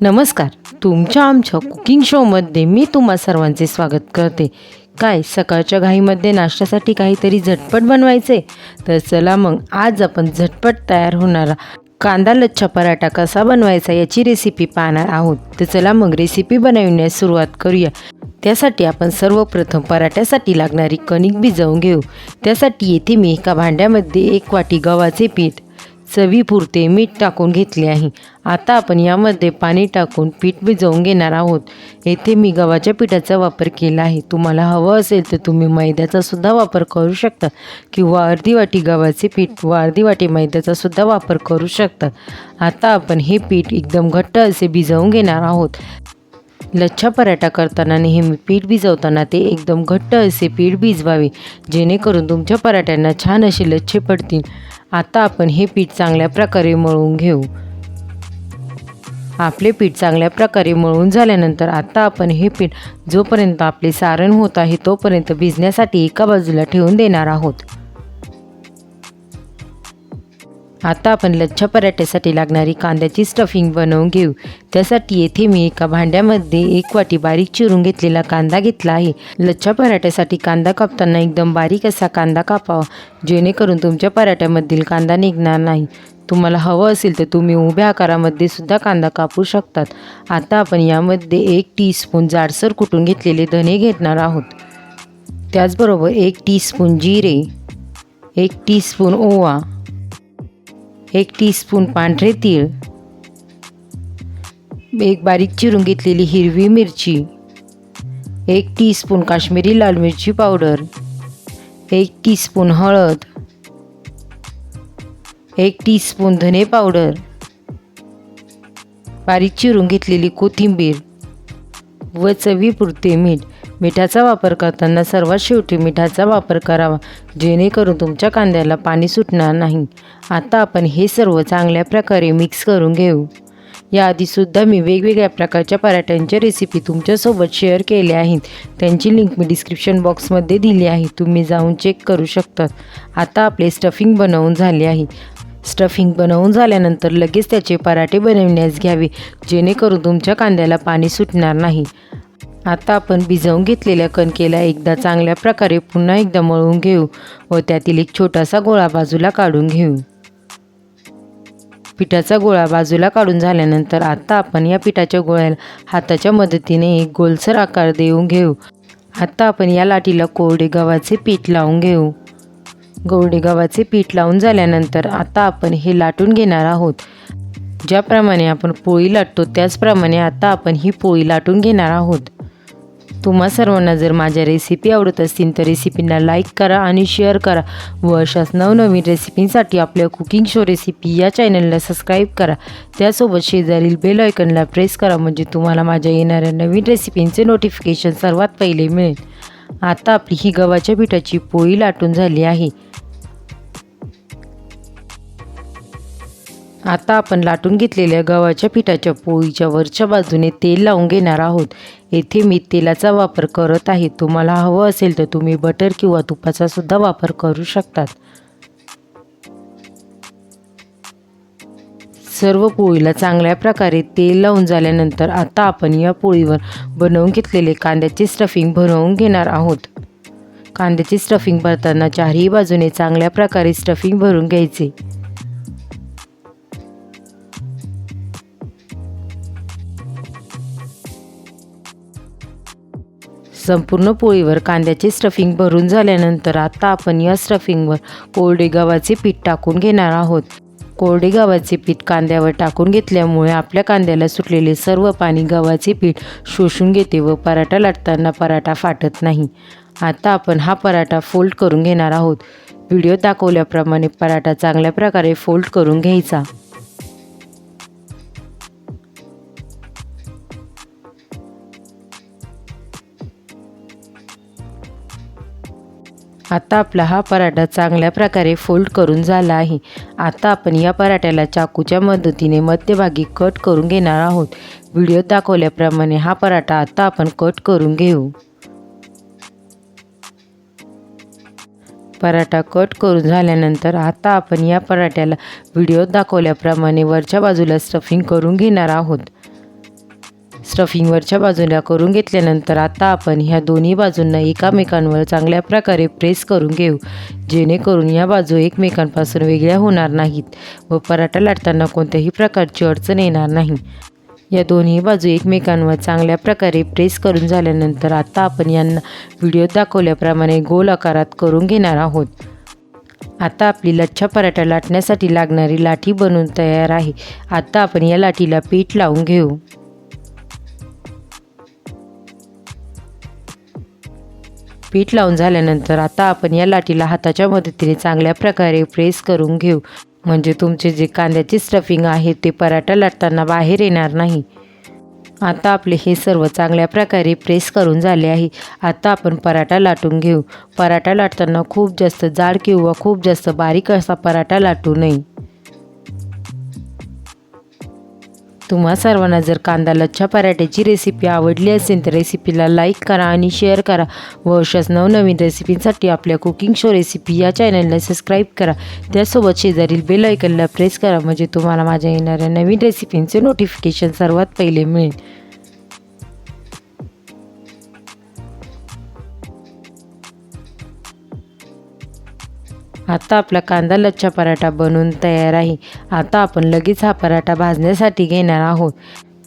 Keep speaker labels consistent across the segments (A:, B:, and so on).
A: नमस्कार. तुमच्या आमच्या कुकिंग शोमध्ये मी तुम्हा सर्वांचे स्वागत करते. काय सकाळच्या घाईमध्ये नाश्त्यासाठी काहीतरी झटपट बनवायचे? तर चला मग आज आपण झटपट तयार होणारा कांदा लच्छा पराठा कसा बनवायचा याची रेसिपी पाहणार आहोत. तर चला मग रेसिपी बनविण्यास सुरुवात करूया. त्यासाठी आपण सर्वप्रथम पराठ्यासाठी लागणारी कणिक भिजवून घेऊ. त्यासाठी येथे मी एका भांड्यामध्ये एक वाटी गव्हाचे पीठ चवीपुरते मीठ टाकून घेतले आहे. आता आपण यामध्ये पाणी टाकून पीठ भिजवून घेणार आहोत. येथे मी गव्हाच्या पिठाचा वापर केला आहे. तुम्हाला हवं असेल तर तुम्ही मैद्याचा सुद्धा वापर करू शकता किंवा अर्धी वाटी गव्हाचे पीठ व अर्धी वाटी मैद्याचा सुद्धा वापर करू शकता. आता आपण हे पीठ एकदम घट्ट असे भिजवून घेणार आहोत. लच्छा पराठा करताना नेहमी पीठ भिजवताना ते एकदम घट्ट असे पीठ भिजवावे जेणेकरून तुमच्या पराठ्यांना छान असे लच्छे पडतील. आता आपण हे पीठ चांगल्या प्रकारे मळून घेऊ. आपले पीठ चांगल्या प्रकारे मळून झाल्यानंतर आता आपण हे पीठ जोपर्यंत आपले सारण होत आहे तोपर्यंत भिजण्यासाठी एका बाजूला ठेवून देणार आहोत. आता आपण लच्छा पराठ्यासाठी लागणारी कांद्याची स्टफिंग बनवून घेऊ. त्यासाठी येथे मी एका भांड्यामध्ये एक वाटी बारीक चिरून घेतलेला कांदा घेतला आहे. लच्छा पराठ्यासाठी कांदा कापताना एकदम बारीक असा कांदा कापावा जेणेकरून तुमच्या पराठ्यामधील कांदा निघणार नाही. तुम्हाला हवं असेल तर तुम्ही उभ्या आकारामध्ये सुद्धा कांदा कापू शकतात. आता आपण यामध्ये एक टीस्पून जाडसर कुटून घेतलेले धने घेणार आहोत. त्याचबरोबर एक टीस्पून जिरे एक टीस्पून ओवा एक टीस्पून पांढरे तीळ एक बारीक चिरून घेतलेली हिरवी मिरची एक टीस्पून काश्मीरी लाल मिरची पावडर एक टीस्पून हळद एक टीस्पून धने पावडर बारीक चिरून घेतलेली कोथिंबीर व चवीपुरते मीठ. मिठाचा वापर करताना सर्वात शेवटी मिठाचा वापर करावा जेणेकरून तुमच्या कांद्याला पाणी सुटणार नाही. आता आपण हे सर्व चांगल्या प्रकारे मिक्स करून घेऊ. याआधीसुद्धा मी वेगवेगळ्या प्रकारच्या पराठ्यांच्या रेसिपी तुमच्यासोबत शेअर केल्या आहेत. त्यांची लिंक मी डिस्क्रिप्शन बॉक्समध्ये दिली आहे. तुम्ही जाऊन चेक करू शकतात. आता आपले स्टफिंग बनवून झाले आहे. स्टफिंग बनवून झाल्यानंतर लगेच त्याचे पराठे बनविण्यास घ्यावे जेणेकरून तुमच्या कांद्याला पाणी सुटणार नाही. आता आपण भिजवून घेतलेल्या कणकेला एकदा चांगल्या प्रकारे पुन्हा एकदा मळून घेऊ व त्यातील एक छोटासा गोळा बाजूला काढून घेऊ. पिठाचा गोळा बाजूला काढून झाल्यानंतर आता आपण या पिठाच्या गोळ्याला हाताच्या मदतीने एक गोलसर आकार देऊन घेऊ. आता आपण या लाटीला कोरडे गव्हाचे पीठ लावून घेऊ. गवडी गव्हाचे पीठ लावून झाल्यानंतर आता आपण हे लाटून घेणार आहोत. ज्याप्रमाणे आपण पोळी लाटतो त्याचप्रमाणे आता आपण ही पोळी लाटून घेणार आहोत. तुम्हा सर्वांना जर माझ्या रेसिपी आवडत असतील तर रेसिपींना लाईक करा आणि शेअर करा व अशाच नवनवीन रेसिपींसाठी आपल्या कुकिंग शो रेसिपी या चॅनलला सबस्क्राईब करा. त्यासोबत शेजारील बेल आयकनला प्रेस करा म्हणजे तुम्हाला माझ्या येणाऱ्या नवीन रेसिपींचे नोटिफिकेशन सर्वात पहिले मिळेल. आता आपली ही गव्हाच्या पिठाची पोळी लाटून झाली आहे. आता आपण लाटून घेतलेल्या गव्हाच्या पिठाच्या पोळीच्या वरच्या बाजूने तेल लावून घेणार आहोत. येथे मी तेलाचा वापर करत आहे. तुम्हाला हवं असेल तर तुम्ही बटर किंवा तुपाचा सुद्धा वापर करू शकतात. सर्व पोळीला चांगल्या प्रकारे तेल लावून झाल्यानंतर आता आपण या पोळीवर बनवून घेतलेले कांद्याचे स्टफिंग भरवून घेणार आहोत. कांद्याचे स्टफिंग भरताना चारही बाजूने चांगल्या प्रकारे स्टफिंग भरून घ्यायचे. संपूर्ण पोळीवर कांद्याचे स्टफिंग भरून झाल्यानंतर आता आपण या स्टफिंगवर कोरडे गव्हाचे पीठ टाकून घेणार आहोत. कोरडे गव्हाचे पीठ कांद्यावर टाकून घेतल्यामुळे आपल्या कांद्याला सुटलेले सर्व पाणी गव्हाचे पीठ शोषून घेते व पराठा लाटताना पराठा फाटत नाही. आता आपण हा पराठा फोल्ड करून घेणार आहोत. व्हिडिओ दाखवल्याप्रमाणे पराठा चांगल्या प्रकारे फोल्ड करून घ्यायचा. आता आपला हा पराठा चांगल्या प्रकारे फोल्ड करून झाला आहे. आता आपण या पराठ्याला चाकूच्या मदतीने मध्यभागी कट करून घेणार आहोत. व्हिडिओ दाखवल्याप्रमाणे हा पराठा आता आपण कट करून घेऊ. पराठा कट करून झाल्यानंतर आता आपण या पराठ्याला व्हिडिओत दाखवल्याप्रमाणे वरच्या बाजूला स्टफिंग करून घेणार आहोत. स्टफिंगवरच्या बाजूला करून घेतल्यानंतर आता आपण ह्या दोन्ही बाजूंना एकामेकांवर चांगल्या प्रकारे प्रेस करून घेऊ जेणेकरून या बाजू एकमेकांपासून वेगळ्या होणार नाहीत व पराठा लाटताना कोणत्याही प्रकारची अडचण येणार नाही. या दोन्ही बाजू एकमेकांवर चांगल्या प्रकारे प्रेस करून झाल्यानंतर आता आपण यांना व्हिडिओत दाखवल्याप्रमाणे गोल आकारात करून घेणार आहोत. आता आपली लच्छा पराठा लाटण्यासाठी लागणारी लाठी बनवून तयार आहे. आता आपण या लाठीला पीठ लावून घेऊ. पीठ लावून झाल्यानंतर आता आपण या लाटीला हाताच्या मदतीने चांगल्या प्रकारे प्रेस करून घेऊ. म्हणजे तुमचे जे कांद्याचे स्टफिंग आहे ते पराठा लाटताना बाहेर येणार नाही. आता आपले हे सर्व चांगल्या प्रकारे प्रेस करून झाले आहे. आता आपण पराठा लाटून घेऊ. पराठा लाटताना खूप जास्त जाड किंवा खूप जास्त बारीक असा पराठा लाटू नये. तुम्हा सर्वांना जर कांदा लच्छा पराठ्याची रेसिपी आवडली असेल तर रेसिपीला लाईक करा आणि शेअर करा. व अशाच नवनवीन रेसिपींसाठी आपल्या कुकिंग शो रेसिपी या चॅनलला सबस्क्राईब करा. त्यासोबत शेजारील बेल ऐकनला प्रेस करा म्हणजे तुम्हाला माझ्या येणाऱ्या नवीन रेसिपींचे नोटिफिकेशन सर्वात पहिले मिळेल. आता आपला कांदा लच्छा पराठा बनवून तयार आहे. आता आपण लगेच हा पराठा भाजण्यासाठी घेणार आहोत.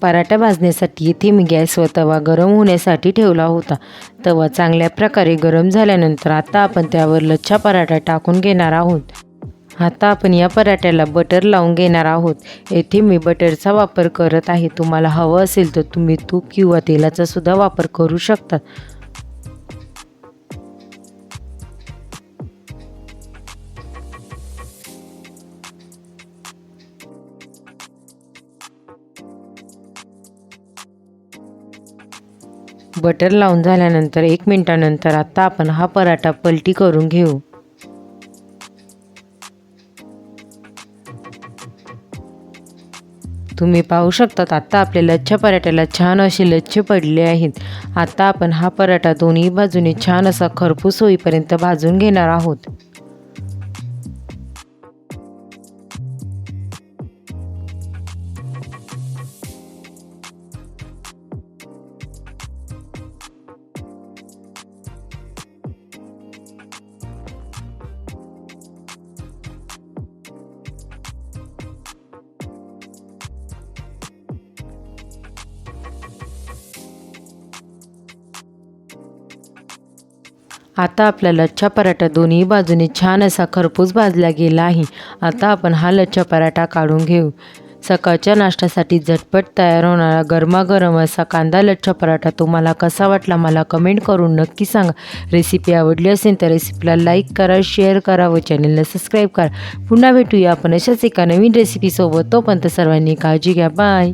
A: पराठा भाजण्यासाठी इथे मी गॅसवर तवा गरम होण्यासाठी ठेवला होता. तवा चांगल्या प्रकारे गरम झाल्यानंतर आता आपण त्यावर लच्छा पराठा टाकून घेणार आहोत. आता आपण या पराठ्याला बटर लावून घेणार आहोत. येथे मी बटरचा वापर करत आहे. तुम्हाला हवं असेल तर तुम्ही तूप किंवा तेलाचा सुद्धा वापर करू शकता. बटर लावून झाल्यानंतर एक मिनटानंतर आता आपण हा पराठा पलटी करून घेऊ. तुम्ही पाहू शकतात आता आपल्या लच्छा पराठ्याला छान असे लच्छे पडले आहेत. आता आपण हा पराठा दोन्ही बाजूने छान असा खरपूस होईपर्यंत भाजून घेणार आहोत. आता आपला लच्छा पराठा दोन्ही बाजूने छान असा खरपूस भाजला गेला आहे. आता आपण हा लच्छा पराठा काढून घेऊ. सकाळच्या नाश्त्यासाठी झटपट तयार होणारा गरमागरम असा कांदा लच्छा पराठा तुम्हाला कसा वाटला मला कमेंट करून नक्की सांगा. रेसिपी आवडली असेल तर रेसिपीला लाईक करा शेअर करा व चॅनलला सबस्क्राईब करा. पुन्हा भेटूया आपण अशाच एका नवीन रेसिपीसोबत. तोपर्यंत सर्वांनी काळजी घ्या. बाय.